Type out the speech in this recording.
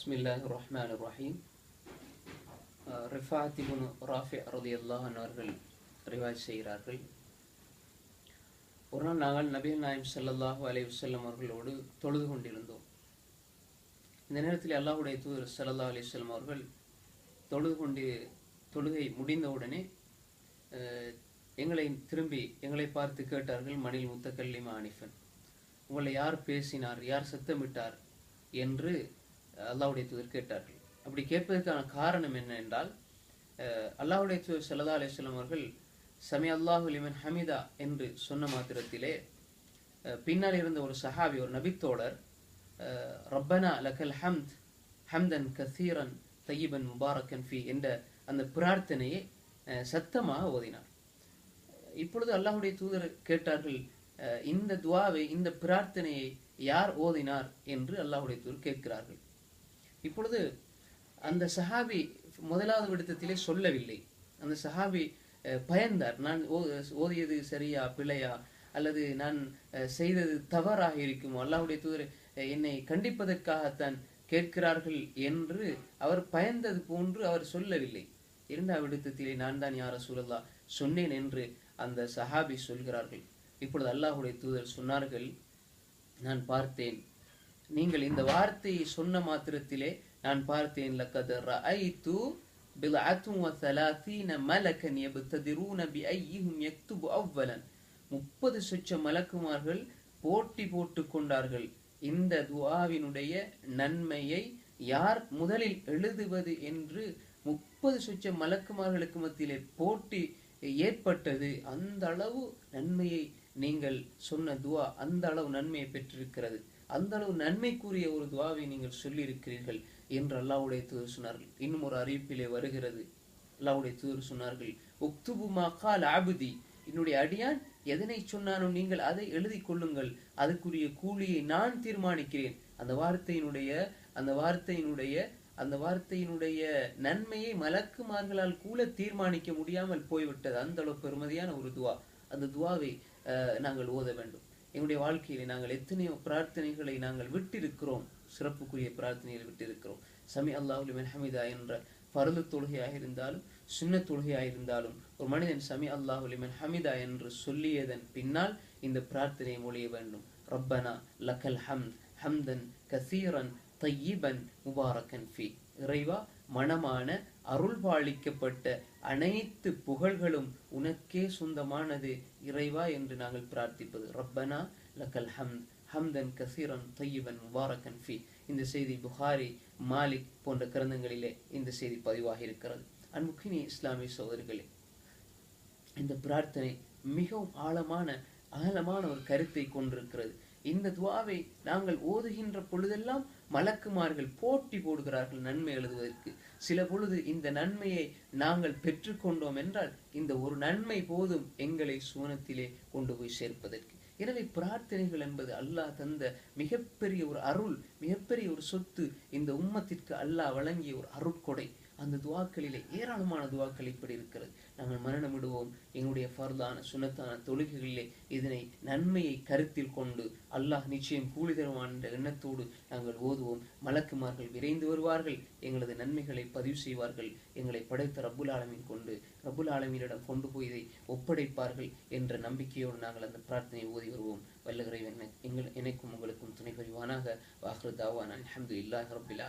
பிஸ்மில்லாஹ் ரஹ்மான் ரஹீம் ரிஃபாத் இப்னு ராஃபி ரலியல்லாஹு அன்ஹு அவர்கள் ரிவாஜ் செய்கிறார்கள். ஒரு நாள் நாங்கள் நபிகள் நாயம் சல்லாஹூ அலை வல்லம் அவர்களோடு தொழுது கொண்டிருந்தோம். இந்த நேரத்தில் அல்லாஹுடைய தூதர் சல்லா அலி வல்லம் அவர்கள் தொழுது கொண்டு தொழுகை முடிந்தவுடனே எங்களை திரும்பி எங்களை பார்த்து கேட்டார்கள் மணில் முத்தக்கல்லிமா அனிஃபன் உங்களை யார் பேசினார் யார் சத்தமிட்டார்? என்று அல்லாவுடைய தூதர் கேட்டார்கள். அப்படி கேட்பதற்கான காரணம் என்ன என்றால் அல்லாஹுடைய தூதர் ஸல்லல்லாஹு அலிஸ்லாம் அவர்கள் சமி அல்லாஹு லிமன் ஹமிதா என்று சொன்ன மாத்திரத்திலே பின்னால் இருந்த ஒரு சஹாபி ஒரு நபித்தோழர் ரப்பனா லக்கல் ஹம்த் ஹம்தன் கசீரன் தையீபன் முபாரக்கன் ஃபி என்ற அந்த பிரார்த்தனையை சத்தமாக ஓதினார். இப்பொழுது அல்லாஹுடைய தூதர் கேட்டார்கள் இந்த துவாவை இந்த பிரார்த்தனையை யார் ஓதினார்? என்று அல்லாஹுடைய தூதர் கேட்கிறார்கள். இப்பொழுது அந்த சஹாபி முதலாவது விடுத்தத்திலே சொல்லவில்லை. அந்த சஹாபி பயந்தார். நான் ஓதியது சரியா பிழையா அல்லது நான் செய்தது தவறாக இருக்குமோ? அல்லாஹுடைய தூதர் என்னை கண்டிப்பதற்காகத்தான் கேட்கிறார்கள் என்று அவர் பயந்தது போன்று அவர் சொல்லவில்லை. இரண்டாவது விடுத்தத்திலே நான் தான் யார சூழல்லா சொன்னேன் என்று அந்த சஹாபி சொல்கிறார்கள். இப்பொழுது அல்லாஹுடைய தூதர் சொன்னார்கள் நான் பார்த்தேன் நீங்கள் இந்த வார்த்தையை சொன்ன மாத்திரத்திலே நான் பார்த்தேன் லக்கத் ரஅய்து பில்அத்தும் வ ஸலாத்தீன மலக்கன் யப்ததிரூன பிஐஹிம் யக்துபு அவ்வலன். முப்பது சொச்ச மலக்குமார்கள் போட்டி போட்டு கொண்டார்கள். இந்த துவாவினுடைய நன்மையை யார் முதலில் எழுதுவது என்று முப்பது சொச்ச மலக்குமார்களுக்கு மத்தியிலே போட்டி ஏற்பட்டது. அந்த அளவு நன்மையை நீங்கள் சொன்ன துவா அந்த அளவு நன்மையை பெற்றிருக்கிறது. அந்த அளவு நன்மைக்குரிய ஒரு துவாவை நீங்கள் சொல்லியிருக்கிறீர்கள் என்று அல்லாவுடைய தூதர் சொன்னார்கள். இன்னும் ஒரு அறிவிப்பிலே வருகிறது. அல்லாவுடைய தூதர் சொன்னார்கள் உக்துபு மாகால் ஆபுதி என்னுடைய அடியான் எதனை சொன்னானோ நீங்கள் அதை எழுதி கொள்ளுங்கள். அதுக்குரிய கூலியை நான் தீர்மானிக்கிறேன். அந்த வார்த்தையினுடைய அந்த வார்த்தையினுடைய அந்த வார்த்தையினுடைய நன்மையை மலக்குமார்களால் கூட தீர்மானிக்க முடியாமல் போய்விட்டது. அந்த அளவு பெருமதியான ஒரு துவா. அந்த துவாவை நாங்கள் ஓத வேண்டும். எங்களுடைய வாழ்க்கையிலே நாங்கள் எத்தனையோ பிரார்த்தனைகளை நாங்கள் விட்டிருக்கிறோம். சிறப்புக்குரிய பிரார்த்தனைகளை விட்டிருக்கிறோம். சமி அல்லாஹுலிமன் ஹமிதா என்ற பருது தொழுகையாக இருந்தாலும் சின்ன தொழுகையாக இருந்தாலும் ஒரு மனிதன் சமி அல்லாஹுலிமன் ஹமிதா என்று சொல்லியதன் பின்னால் இந்த பிரார்த்தனையை மொழிய வேண்டும். ரப்பனா லக்கல் ஹம் ஹம்தன் கசீரன் தையீபன் முபாரக்கன் ஃபி. இறைவா மனமான அருள்பாலிக்கப்பட்ட அனைத்து புகழ்களும் உனக்கே சொந்தமானது இறைவா என்று நாங்கள் பிரார்த்திப்பது. ரப்பனா லக்கல் ஹம் ஹம்தன் கசீரன் தையீபன் முபாரக்கன் ஃபி. இந்த செய்தி புகாரி மாலிக் போன்ற கிரந்தங்களிலே இந்த செய்தி பதிவாகி இருக்கிறது. அன்புக்கினி இஸ்லாமிய சோதரிகளே இந்த பிரார்த்தனை மிகவும் ஆழமான ஆழமான ஒரு கருத்தை கொண்டிருக்கிறது. இந்த துவாவை நாங்கள் ஓதுகின்ற பொழுதெல்லாம் மலக்குமார்கள் போட்டி போடுகிறார்கள் நன்மை எழுதுவதற்கு. சில பொழுது இந்த நன்மையை நாங்கள் பெற்றுக்கொண்டோம் என்றால் இந்த ஒரு நன்மை போதும் எங்களை சுவனத்திலே கொண்டு போய் சேர்ப்பதற்கு. எனவே பிரார்த்தனைகள் என்பது அல்லாஹ் தந்த மிகப்பெரிய ஒரு அருள் மிகப்பெரிய ஒரு சொத்து. இந்த உம்மத்திற்கு அல்லாஹ் வழங்கிய ஒரு அருட்கொடை. அந்த துவாக்களிலே ஏராளமான துவாக்கள் இப்படி இருக்கிறது. நாங்கள் மரணமிடுவோம் எங்களுடைய ஃபர்தான சுனத்தான தொழுகைகளிலே இதனை நன்மையை கருத்தில் கொண்டு அல்லாஹ் நிச்சயம் கூலி தருவான் என்ற எண்ணத்தோடு நாங்கள் ஓதுவோம். மலக்குமார்கள் விரைந்து வருவார்கள். எங்களது நன்மைகளை பதிவு செய்வார்கள். எங்களை படைத்த ரபுல் ஆலமீன் கொண்டு ரபுல் ஆலமீனிடம் கொண்டு போய் இதை ஒப்படைப்பார்கள் என்ற நம்பிக்கையோடு நாங்கள் அந்த பிரார்த்தனையை ஓதி வருவோம் வல்லகரை எங்கள் எனக்கும் உங்களுக்கும் துணை புரிவானாக. வாஹ்ரு தாவான். அலமது இல்லாஹ் ரப்பில்